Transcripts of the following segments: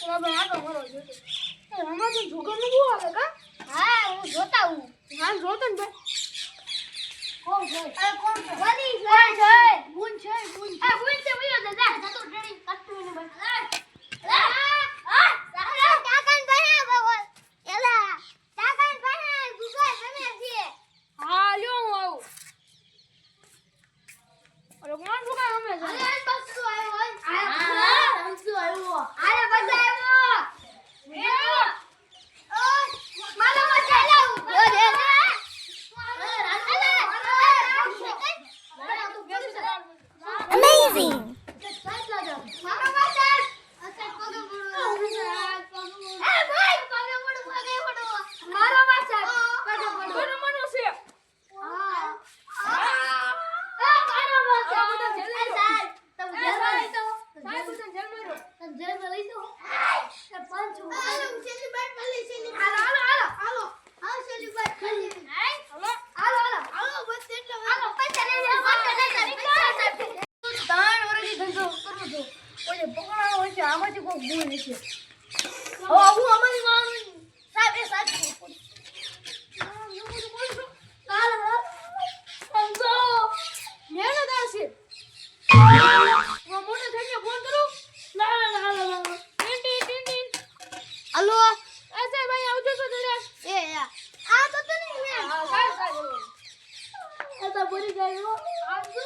બોલો જોતો એ કોણ છે? કોણ બહુ આવે છે હા હું જોતા હું કોણ છે? કોણ છે કોણ છે અરે કોણ છે. કોણ છે કોણ છે કોણ છે કોણ છે ભઈ દાદા જતો ટ્રેનિંગ કરતું ને બસ છું પકડાણો હોય છે આમાંથી કોઈ ગુણ છે. હવે હું અમારી મારું એ સાહેબ હાલો અહીં આવજો છો એ આ. તો તો નહીં મેં. આ તો ભરી જાય આવજો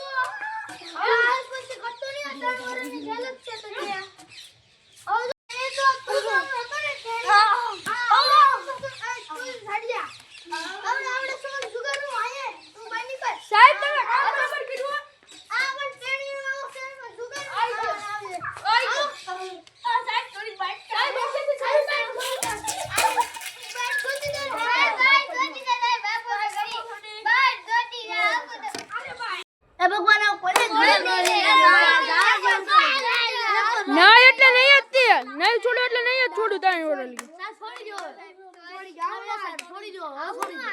ભગવાન ના, એટલે નહીં જ તે. નહીં છોડો એટલે નહીં છોડું તાણી ઓરલી છોડી દો. છોડી દો. છોડી દો.